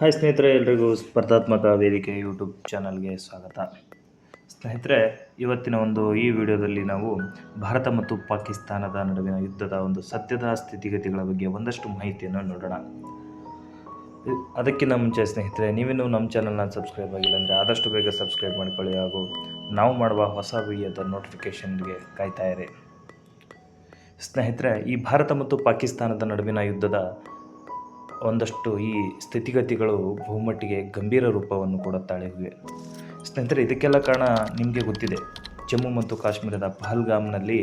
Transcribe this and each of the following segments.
Hi ಸ್ನೇಹಿತರೆ, ಎಲ್ರಿಗೂ ಸ್ಪರ್ಧಾತ್ಮಕ ವೇದಿಕೆ ಯೂಟ್ಯೂಬ್ ಚಾನಲ್ಗೆ ಸ್ವಾಗತ. ಸ್ನೇಹಿತರೆ, ಇವತ್ತಿನ ಒಂದು ಈ ವಿಡಿಯೋದಲ್ಲಿ ನಾವು ಭಾರತ ಮತ್ತು ಪಾಕಿಸ್ತಾನದ ನಡುವಿನ ಯುದ್ಧದ ಒಂದು ಸದ್ಯದ ಸ್ಥಿತಿಗತಿಗಳ ಬಗ್ಗೆ ಒಂದಷ್ಟು ಮಾಹಿತಿಯನ್ನು ನೋಡೋಣ. ಅದಕ್ಕಿಂತ ಮುಂಚೆ ಸ್ನೇಹಿತರೆ ನೀವೇನು ನಮ್ಮ ಚಾನಲ್ನ ಸಬ್ಸ್ಕ್ರೈಬ್ ಆಗಿಲ್ಲ ಅಂದರೆ ಆದಷ್ಟು ಬೇಗ ಸಬ್ಸ್ಕ್ರೈಬ್ ಮಾಡಿಕೊಳ್ಳಿ ಹಾಗೂ ನಾವು ಮಾಡುವ ಹೊಸ ವಿಡಿಯೋದ ನೋಟಿಫಿಕೇಷನ್ಗೆ ಕಾಯ್ತಾ ಇರಿ. ಸ್ನೇಹಿತರೆ, ಈ ಭಾರತ ಮತ್ತು ಪಾಕಿಸ್ತಾನದ ನಡುವಿನ ಯುದ್ಧದ ಒಂದಷ್ಟು ಈ ಸ್ಥಿತಿಗತಿಗಳು ಬಹುಮಟ್ಟಿಗೆ ಗಂಭೀರ ರೂಪವನ್ನು ಕೂಡ ತಾಳಿವೆ ಸ್ನೇಹಿತರೆ, ಇದಕ್ಕೆಲ್ಲ ಕಾರಣ ನಿಮಗೆ ಗೊತ್ತಿದೆ. ಜಮ್ಮು ಮತ್ತು ಕಾಶ್ಮೀರದ ಪಹಲ್ಗಾಮ್ನಲ್ಲಿ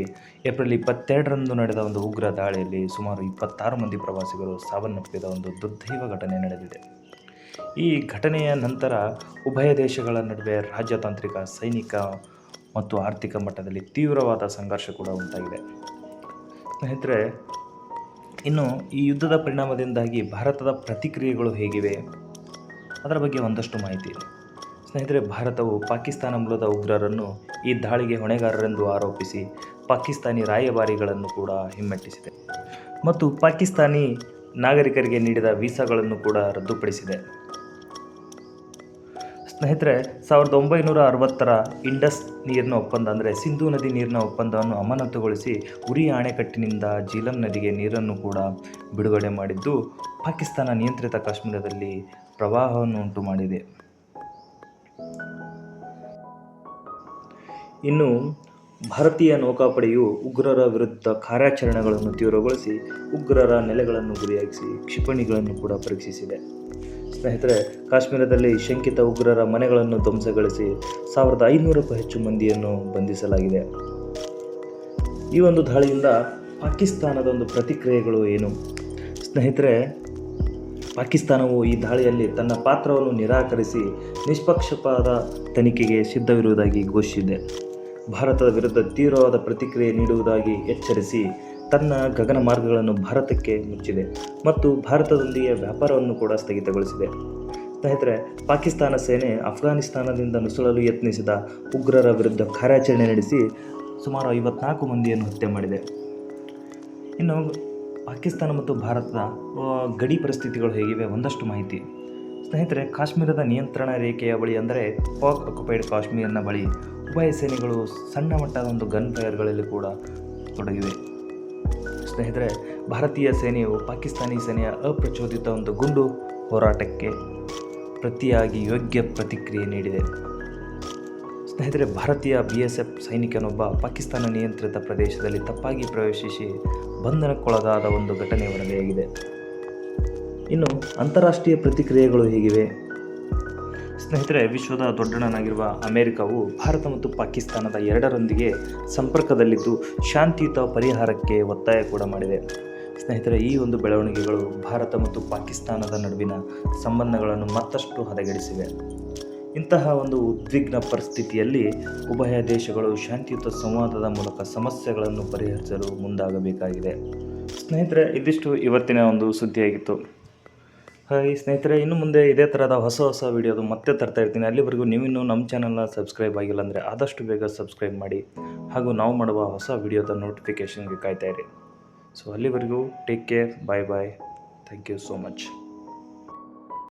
ಏಪ್ರಿಲ್ ಇಪ್ಪತ್ತೆರಡರಂದು ನಡೆದ ಒಂದು ಉಗ್ರ ದಾಳಿಯಲ್ಲಿ ಸುಮಾರು ಇಪ್ಪತ್ತಾರು ಮಂದಿ ಪ್ರವಾಸಿಗರು ಸಾವನ್ನಪ್ಪಿದ ಒಂದು ದುರ್ದೈವ ಘಟನೆ ನಡೆದಿದೆ. ಈ ಘಟನೆಯ ನಂತರ ಉಭಯ ದೇಶಗಳ ನಡುವೆ ರಾಜತಾಂತ್ರಿಕ ಸೈನಿಕ ಮತ್ತು ಆರ್ಥಿಕ ಮಟ್ಟದಲ್ಲಿ ತೀವ್ರವಾದ ಸಂಘರ್ಷ ಕೂಡ ಉಂಟಾಗಿದೆ. ಸ್ನೇಹಿತರೆ ಇನ್ನು ಈ ಯುದ್ಧದ ಪರಿಣಾಮದಿಂದಾಗಿ ಭಾರತದ ಪ್ರತಿಕ್ರಿಯೆಗಳು ಹೇಗಿವೆ? ಅದರ ಬಗ್ಗೆ ಒಂದಷ್ಟು ಮಾಹಿತಿ ಸ್ನೇಹಿತರೆ, ಭಾರತವು ಪಾಕಿಸ್ತಾನ ಮೂಲದ ಉಗ್ರರನ್ನು ಈ ದಾಳಿಗೆ ಹೊಣೆಗಾರರೆಂದು ಆರೋಪಿಸಿ ಪಾಕಿಸ್ತಾನಿ ರಾಯಭಾರಿಗಳನ್ನು ಕೂಡ ಹಿಮ್ಮೆಟ್ಟಿಸಿದೆ. ಮತ್ತು ಪಾಕಿಸ್ತಾನಿ ನಾಗರಿಕರಿಗೆ ನೀಡಿದ ವೀಸಾಗಳನ್ನು ಕೂಡ ರದ್ದುಪಡಿಸಿದೆ. ಸ್ನೇಹಿತರೆ, ಸಾವಿರದ ಒಂಬೈನೂರ ಅರವತ್ತರ ಇಂಡಸ್ ನೀರಿನ ಒಪ್ಪಂದ ಅಂದರೆ ಸಿಂಧೂ ನದಿ ನೀರಿನ ಒಪ್ಪಂದವನ್ನು ಅಮಾನತುಗೊಳಿಸಿ ಉರಿ ಅಣೆಕಟ್ಟಿನಿಂದ ಜೀಲಂ ನದಿಗೆ ನೀರನ್ನು ಕೂಡ ಬಿಡುಗಡೆ ಮಾಡಿದ್ದು, ಪಾಕಿಸ್ತಾನ ನಿಯಂತ್ರಿತ ಕಾಶ್ಮೀರದಲ್ಲಿ ಪ್ರವಾಹವನ್ನು ಉಂಟು ಮಾಡಿದೆ. ಇನ್ನು ಭಾರತೀಯ ನೌಕಾಪಡೆಯು ಉಗ್ರರ ವಿರುದ್ಧ ಕಾರ್ಯಾಚರಣೆಗಳನ್ನು ತೀವ್ರಗೊಳಿಸಿ, ಉಗ್ರರ ನೆಲೆಗಳನ್ನು ಗುರಿಯಾಗಿಸಿ ಕ್ಷಿಪಣಿಗಳನ್ನು ಕೂಡ ಪರೀಕ್ಷಿಸಿದೆ. ಸ್ನೇಹಿತರೆ, ಕಾಶ್ಮೀರದಲ್ಲಿ ಶಂಕಿತ ಉಗ್ರರ ಮನೆಗಳನ್ನು ಧ್ವಂಸಗೊಳಿಸಿ ಸಾವಿರದ ಐನೂರಕ್ಕೂ ಹೆಚ್ಚು ಮಂದಿಯನ್ನು ಬಂಧಿಸಲಾಗಿದೆ. ಈ ಒಂದು ದಾಳಿಯಿಂದ ಪಾಕಿಸ್ತಾನದ ಒಂದು ಪ್ರತಿಕ್ರಿಯೆಗಳು ಏನು? ಸ್ನೇಹಿತರೆ, ಪಾಕಿಸ್ತಾನವು ಈ ದಾಳಿಯಲ್ಲಿ ತನ್ನ ಪಾತ್ರವನ್ನು ನಿರಾಕರಿಸಿ ನಿಷ್ಪಕ್ಷಪಾತ ತನಿಖೆಗೆ ಸಿದ್ಧವಿರುವುದಾಗಿ ಘೋಷಿಸಿದೆ. ಭಾರತದ ವಿರುದ್ಧ ತೀವ್ರವಾದ ಪ್ರತಿಕ್ರಿಯೆ ನೀಡುವುದಾಗಿ ಎಚ್ಚರಿಸಿ ತನ್ನ ಗಗನ ಮಾರ್ಗಗಳನ್ನು ಭಾರತಕ್ಕೆ ಮುಚ್ಚಿದೆ ಮತ್ತು ಭಾರತದೊಂದಿಗೆ ವ್ಯಾಪಾರವನ್ನು ಕೂಡ ಸ್ಥಗಿತಗೊಳಿಸಿದೆ. ಸ್ನೇಹಿತರೆ, ಪಾಕಿಸ್ತಾನ ಸೇನೆ ಅಫ್ಘಾನಿಸ್ತಾನದಿಂದ ನುಸುಳಲು ಯತ್ನಿಸಿದ ಉಗ್ರರ ವಿರುದ್ಧ ಕಾರ್ಯಾಚರಣೆ ನಡೆಸಿ ಸುಮಾರು ಐವತ್ನಾಲ್ಕು ಮಂದಿಯನ್ನು ಹತ್ಯೆ ಮಾಡಿದೆ. ಇನ್ನು ಪಾಕಿಸ್ತಾನ ಮತ್ತು ಭಾರತದ ಗಡಿ ಪರಿಸ್ಥಿತಿಗಳು ಹೇಗಿವೆ ಒಂದಷ್ಟು ಮಾಹಿತಿ. ಸ್ನೇಹಿತರೆ, ಕಾಶ್ಮೀರದ ನಿಯಂತ್ರಣ ರೇಖೆಯ ಬಳಿ ಅಂದರೆ ಪಾಕ್ ಅಕ್ಯುಪೈಡ್ ಕಾಶ್ಮೀರ್ನ ಬಳಿ ಉಭಯ ಸೇನೆಗಳು ಸಣ್ಣ ಮಟ್ಟದ ಒಂದು ಗನ್ ಫೈರ್ಗಳಲ್ಲಿ ಕೂಡ ತೊಡಗಿವೆ. ಸ್ನೇಹಿತರೆ, ಭಾರತೀಯ ಸೇನೆಯು ಪಾಕಿಸ್ತಾನಿ ಸೇನೆಯ ಅಪ್ರಚೋದಿತ ಒಂದು ಗುಂಡು ಹೋರಾಟಕ್ಕೆ ಪ್ರತಿಯಾಗಿ ಯೋಗ್ಯ ಪ್ರತಿಕ್ರಿಯೆ ನೀಡಿದೆ. ಸ್ನೇಹಿತರೆ, ಭಾರತೀಯ ಬಿ ಎಸ್ ಎಫ್ ಸೈನಿಕನೊಬ್ಬ ಪಾಕಿಸ್ತಾನ ನಿಯಂತ್ರಿತ ಪ್ರದೇಶದಲ್ಲಿ ತಪ್ಪಾಗಿ ಪ್ರವೇಶಿಸಿ ಬಂಧನಕ್ಕೊಳಗಾದ ಒಂದು ಘಟನೆ ವರದಿಯಾಗಿದೆ. ಇನ್ನು ಅಂತಾರಾಷ್ಟ್ರೀಯ ಪ್ರತಿಕ್ರಿಯೆಗಳು ಹೇಗಿವೆ? ಸ್ನೇಹಿತರೆ, ವಿಶ್ವದ ದೊಡ್ಡಣ್ಣನಾಗಿರುವ ಅಮೆರಿಕವು ಭಾರತ ಮತ್ತು ಪಾಕಿಸ್ತಾನದ ಎರಡರೊಂದಿಗೆ ಸಂಪರ್ಕದಲ್ಲಿದ್ದು ಶಾಂತಿಯುತ ಪರಿಹಾರಕ್ಕೆ ಒತ್ತಾಯ ಕೂಡ ಮಾಡಿದೆ. ಸ್ನೇಹಿತರೆ, ಈ ಒಂದು ಬೆಳವಣಿಗೆಗಳು ಭಾರತ ಮತ್ತು ಪಾಕಿಸ್ತಾನದ ನಡುವಿನ ಸಂಬಂಧಗಳನ್ನು ಮತ್ತಷ್ಟು ಹದಗೆಡಿಸಿವೆ. ಇಂತಹ ಒಂದು ಉದ್ವಿಗ್ನ ಪರಿಸ್ಥಿತಿಯಲ್ಲಿ ಉಭಯ ದೇಶಗಳು ಶಾಂತಿಯುತ ಸಂವಾದದ ಮೂಲಕ ಸಮಸ್ಯೆಗಳನ್ನು ಪರಿಹರಿಸಲು ಮುಂದಾಗಬೇಕಾಗಿದೆ. ಸ್ನೇಹಿತರೆ, ಇದಿಷ್ಟು ಇವತ್ತಿನ ಒಂದು ಸುದ್ದಿಯಾಗಿತ್ತು. ಹಾಯ್ ಸ್ನೇಹಿತರೆ, ಇನ್ನು ಮುಂದೆ ಇದೇ ಥರದ ಹೊಸ ಹೊಸ ವೀಡಿಯೋದು ಮತ್ತೆ ತರ್ತಾ ಇರ್ತೀನಿ. ಅಲ್ಲಿವರೆಗೂ ನೀವಿನ್ನೂ ನಮ್ಮ ಚಾನಲ್ನ ಸಬ್ಸ್ಕ್ರೈಬ್ ಆಗಿಲ್ಲ ಅಂದರೆ ಆದಷ್ಟು ಬೇಗ ಸಬ್ಸ್ಕ್ರೈಬ್ ಮಾಡಿ ಹಾಗೂ ನಾವು ಮಾಡುವ ಹೊಸ ವಿಡಿಯೋದ ನೋಟಿಫಿಕೇಷನ್ಗೆ ಕಾಯ್ತಾ ಇರಿ. ಸೊ ಅಲ್ಲಿವರೆಗೂ take care bye bye thank you so much